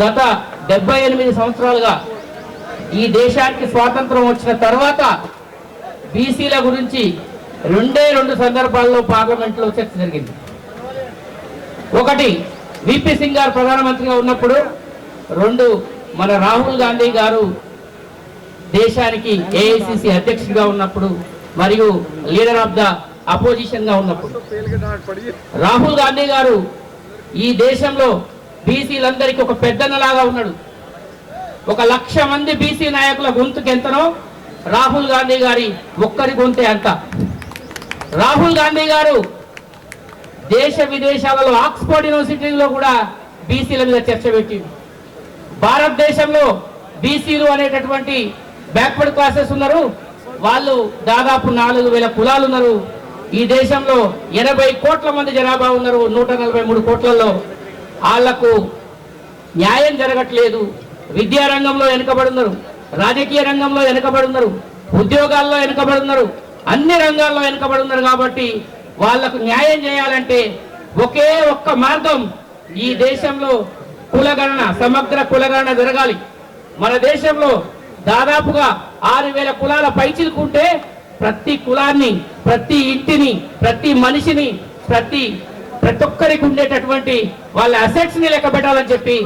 గత డెబ్బై ఎనిమిది సంవత్సరాలుగా ఈ దేశానికి స్వాతంత్రం వచ్చిన తర్వాత బీసీల గురించి రెండే రెండు సందర్భాల్లో పార్లమెంట్లో చర్చ జరిగింది. ఒకటి విపి సింగ్ గారు ప్రధానమంత్రిగా ఉన్నప్పుడు రెండు మన రాహుల్ గాంధీ గారు దేశానికి ఏఐసిసి అధ్యక్షుడిగా ఉన్నప్పుడు మరియు లీడర్ ఆఫ్ ద అపోజిషన్గా ఉన్నప్పుడు. రాహుల్ గాంధీ గారు ఈ దేశంలో బీసీలందరికీ ఒక పెద్దన్నలాగా ఉన్నాడు. ఒక లక్ష మంది బీసీ నాయకుల గొంతుకు ఎంతనో రాహుల్ గాంధీ గారి ఒక్కరి గొంతే అంత. రాహుల్ గాంధీ గారు దేశ విదేశాలలో ఆక్స్ఫర్డ్ యూనివర్సిటీలో కూడా బీసీల మీద చర్చ పెట్టింది భారతదేశంలో బీసీలు అనేటటువంటి బ్యాక్వర్డ్ క్లాసెస్ ఉన్నారు. వాళ్ళు దాదాపు నాలుగు వేల కులాలు ఉన్నారు. ఈ దేశంలో ఎనభై కోట్ల మంది జనాభా ఉన్నారు. నూట నలభై మూడు కోట్లలో వాళ్ళకు న్యాయం జరగట్లేదు. విద్యా రంగంలో వెనుకబడున్నారు. రాజకీయ రంగంలో వెనుకబడున్నారు. ఉద్యోగాల్లో వెనుకబడున్నారు. అన్ని రంగాల్లో వెనుకబడున్నారు కాబట్టి వాళ్ళకు న్యాయం చేయాలంటే ఒకే ఒక్క మార్గం ఈ దేశంలో కులగణన సమగ్ర కులగణన జరగాలి. మన దేశంలో దాదాపుగా ఆరు వేల కులాల పైచిలుకుంటే ప్రతి కులాన్ని ప్రతి ఇంటిని ప్రతి మనిషిని ప్రతి ప్రతి ఒక్కరికి ఉండేటటువంటి వాళ్ళ అసెట్స్ని లెక్క పెట్టాలని చెప్పి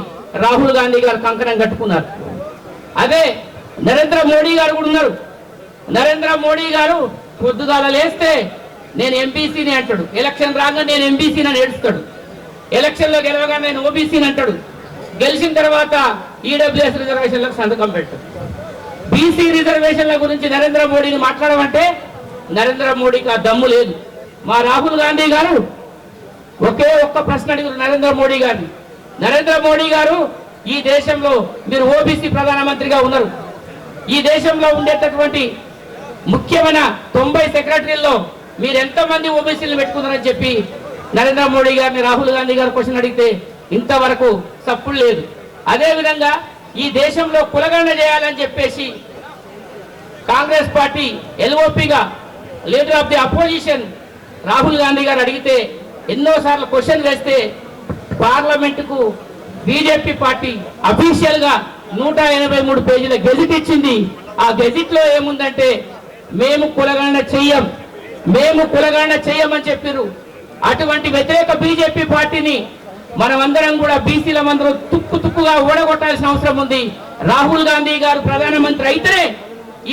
రాహుల్ గాంధీ గారు కంకణం కట్టుకున్నారు. అదే నరేంద్ర మోడీ గారు కూడా ఉన్నారు. నరేంద్ర మోడీ గారు పొద్దుగాల లేస్తే నేను ఎంపీసీని అంటాడు. ఎలక్షన్ రాగా నేను ఎంపీసీని అని ఏడుస్తాడు. ఎలక్షన్లో గెలవగా నేను ఓబీసీని అంటాడు. గెలిచిన తర్వాత ఈడబ్ల్యూఎస్ రిజర్వేషన్లకు సంతకం పెట్టాడు బీసీ రిజర్వేషన్ల గురించి నరేంద్ర మోడీని మాట్లాడమంటే నరేంద్ర మోడీకి ఆ దమ్ము లేదు. మా రాహుల్ గాంధీ గారు ఒకే ఒక్క ప్రశ్న అడిగారు నరేంద్ర మోడీ గారిని. నరేంద్ర మోడీ గారు ఈ దేశంలో మీరు ఓబీసీ ప్రధానమంత్రిగా ఉన్నారు. ఈ దేశంలో ఉండేటటువంటి ముఖ్యమైన తొంభై సెక్రటరీల్లో మీరు ఎంతమంది ఓబీసీలు పెట్టుకున్నారని చెప్పి నరేంద్ర మోడీ గారిని రాహుల్ గాంధీ గారు క్వశ్చన్ అడిగితే ఇంతవరకు సప్పుడు లేదు. అదేవిధంగా ఈ దేశంలో కులగణన చేయాలని చెప్పేసి Congress party ఎల్ఓపిగా leader of the opposition Rahul Gandhi గారు అడిగితే ఎన్నోసార్లు క్వశ్చన్ వేస్తే పార్లమెంటుకు బీజేపీ పార్టీ అఫీషియల్గా నూట ఎనభై మూడు పేజీల గెజిట్ ఇచ్చింది. ఆ గెజిట్లో ఏముందంటే మేము కులగణన చెయ్యం. మేము కులగణన చెయ్యమని చెప్పారు అటువంటి వ్యతిరేక బీజేపీ పార్టీని మనమందరం కూడా బీసీల మందరం తుక్కు తుక్కుగా ఓడగొట్టాల్సిన అవసరం ఉంది. రాహుల్ గాంధీ గారు ప్రధానమంత్రి అయితేనే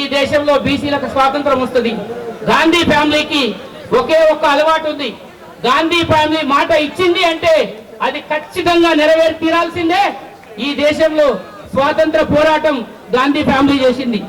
ఈ దేశంలో బీసీలకు స్వాతంత్రం వస్తుంది. గాంధీ ఫ్యామిలీకి ఒకే ఒక్క అలవాటు ఉంది. గాంధీ ఫ్యామిలీ మాట ఇచ్చింది అంటే అది ఖచ్చితంగా నెరవేర్తీరాల్సిందే ఈ దేశంలో స్వాతంత్ర పోరాటం గాంధీ ఫ్యామిలీ చేసింది.